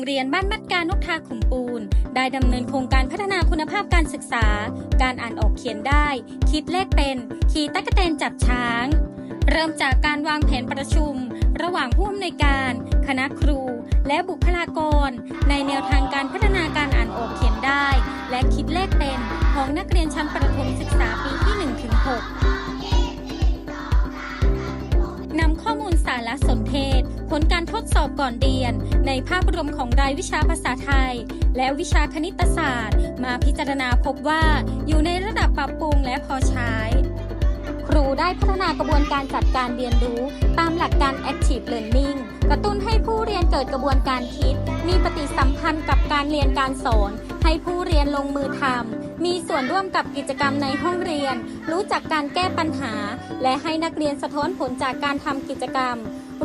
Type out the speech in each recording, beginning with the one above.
โรงเรียนบ้านมัดการนกทาขุมปูน ได้ดำเนินโครงการพัฒนาคุณภาพการศึกษา การอ่านออกเขียนได้ คิดเลขเป็น ขี่ตั๊กแตนจับช้าง เริ่มจากการวางแผนประชุม ระหว่างผู้อำนวยการ คณะครู และบุคลากร ในแนวทางการพัฒนาการอ่านออกเขียนได้ และคิดเลขเป็นของนักเรียนชั้นประถมศึกษาปีที่1ถึง6 นำข้อมูลสารสนเทศ ผลการทดสอบก่อนเรียน ในภาพรวมของรายวิชาภาษาไทย และวิชาคณิตศาสตร์ มาพิจารณาพบว่าอยู่ในระดับปรับปรุงและพอใช้ ครูได้พัฒนากระบวนการจัดการเรียนรู้ ตามหลักการ Active Learning กระตุ้นให้ผู้เรียนเกิดกระบวนการคิด มีปฏิสัมพันธ์กับการเรียนการสอน ให้ผู้เรียนลงมือทำมีส่วนร่วมกับกิจกรรมในห้องเรียน รู้จักการแก้ปัญหา และให้นักเรียนสะท้อนผลจากการทำกิจกรรม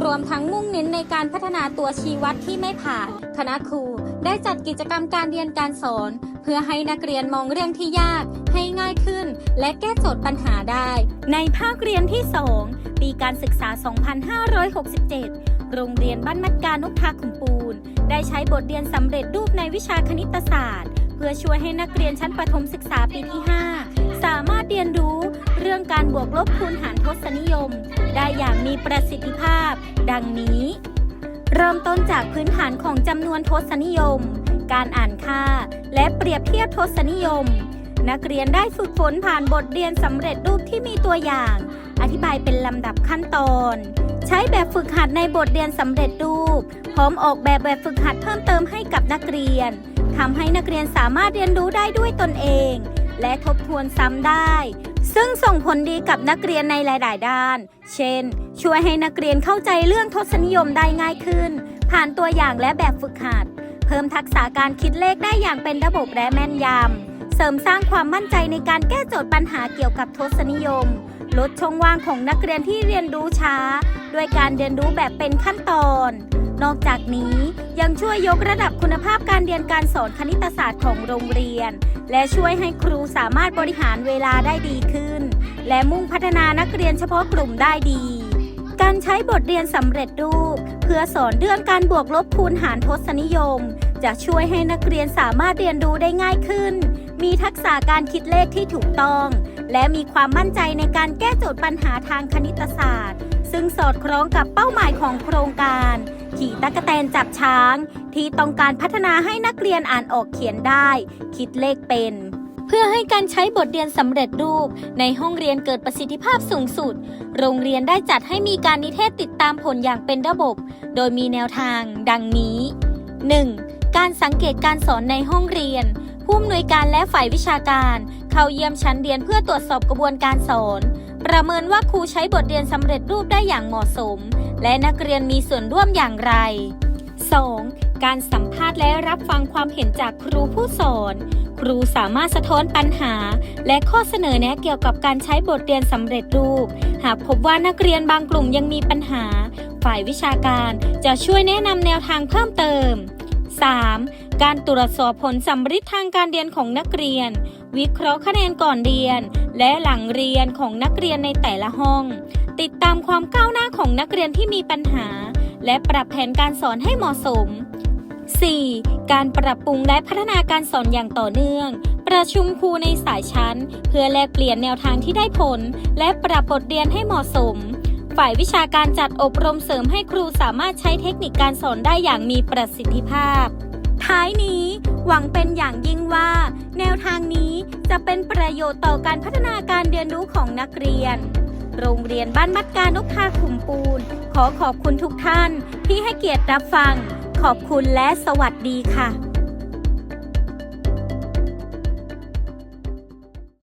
รวมทั้งมุ่งเน้นในการพัฒนาตัวชี้วัดที่ไม่ผ่าน คณะครูได้จัดกิจกรรมการเรียนการสอน เพื่อให้นักเรียนมองเรื่องที่ยาก ให้ง่ายขึ้น และแก้โจทย์ปัญหาได้ ในภาคเรียนที่ 2 ปีการศึกษา 2567โรงเรียนบ้านมัดการนุกทาขุมปูน ได้ใช้บทเรียนสำเร็จรูปในวิชาคณิตศาสตร์ เพื่อช่วยให้นักเรียนชั้นประถมศึกษาปีที่ 5 สามารถเรียนรู้ รื่องการบวกลบคูณหารทศนิยม ได้อย่างมีประสิทธิภาพ ดังนี้ เริ่มต้นจากพื้นฐานของจำนวนทศนิยม การอ่านค่า และเปรียบเทียบทศนิยม นักเรียนได้ฝึกฝนผ่านบทเรียนสำเร็จรูปที่มีตัวอย่าง อธิบายเป็นลำดับขั้นตอน ใช้แบบฝึกหัดในบทเรียนสำเร็จรูป พร้อมออกแบบแบบฝึกหัดเพิ่มเติมให้กับนักเรียนทำให้นักเรียนสามารถเรียนรู้ได้ด้วยตนเอง และทบทวนซ้ำได้ ซึ่งส่งผลดีกับนักเรียนในหลาย ๆ ด้าน เช่น ช่วยให้นักเรียนเข้าใจเรื่องทศนิยมได้ง่ายขึ้น ผ่านตัวอย่างและแบบฝึกหัด เพิ่มทักษะการคิดเลขได้อย่างเป็นระบบและแม่นยำ เสริมสร้างความมั่นใจในการแก้โจทย์ปัญหาเกี่ยวกับทศนิยม ลดช่องว่างของนักเรียนที่เรียนรู้ช้า ด้วยการเรียนรู้แบบเป็นขั้นตอน นอกจากนี้ ยังช่วยยกระดับคุณภาพการเรียนการสอนคณิตศาสตร์ของโรงเรียน และช่วยให้ครูสามารถบริหารเวลาได้ดีขึ้น และมุ่งพัฒนานักเรียนเฉพาะกลุ่มได้ดี การใช้บทเรียนสำเร็จรูป เพื่อสอนเรื่องการบวกลบคูณหารทศนิยม จะช่วยให้นักเรียนสามารถเรียนรู้ได้ง่ายขึ้น มีทักษะการคิดเลขที่ถูกต้อง และมีความมั่นใจในการแก้โจทย์ปัญหาทางคณิตศาสตร์ ซึ่งสอดคล้องกับเป้าหมายของโครงการ ขี่ตั๊กแตนจับช้าง ที่ต้องการพัฒนาให้นักเรียนอ่านออกเขียนได้ คิดเลขเป็น เพื่อให้การใช้บทเรียนสำเร็จรูป ในห้องเรียนเกิดประสิทธิภาพสูงสุด โรงเรียนได้จัดให้มีการนิเทศติดตามผลอย่างเป็นระบบ โดยมีแนวทาง ดังนี้ 1. การสังเกตการสอนในห้องเรียนผู้อำนวยการและฝ่ายวิชาการ เข้าเยี่ยมชั้นเรียนเพื่อตรวจสอบกระบวนการสอน ประเมินว่าครูใช้บทเรียนสำเร็จรูปได้อย่างเหมาะสม และนักเรียนมีส่วนร่วมอย่างไร 2. การสัมภาษณ์และรับฟังความเห็นจากครูผู้สอน ครูสามารถสะท้อนปัญหา และข้อเสนอแนะเกี่ยวกับการใช้บทเรียนสำเร็จรูป หากพบว่านักเรียนบางกลุ่มยังมีปัญหา ฝ่ายวิชาการจะช่วยแนะนำแนวทางเพิ่มเติม 3. การตรวจสอบผลสัมฤทธิ์ทางการเรียนของนักเรียน วิเคราะห์คะแนนก่อนเรียน และหลังเรียนของนักเรียนในแต่ละห้อง ติดตามความก้าวหน้าของนักเรียนที่มีปัญหา และปรับแผนการสอนให้เหมาะสม 4. การปรับปรุงและพัฒนาการสอนอย่างต่อเนื่อง ประชุมครูในสายชั้น เพื่อแลกเปลี่ยนแนวทางที่ได้ผล และปรับบทเรียนให้เหมาะสม ฝ่ายวิชาการจัดอบรมเสริมให้ครูสามารถใช้เทคนิคการสอนได้อย่างมีประสิทธิภาพ ท้ายนี้ หวังเป็นอย่างยิ่งว่า แนวทางนี้จะเป็นประโยชน์ต่อการพัฒนาการเรียนรู้ของนักเรียน โรงเรียนบ้านมัดการนกทาขุมปูน ขอขอบคุณทุกท่านที่ให้เกียรติรับฟัง ขอบคุณและสวัสดีค่ะ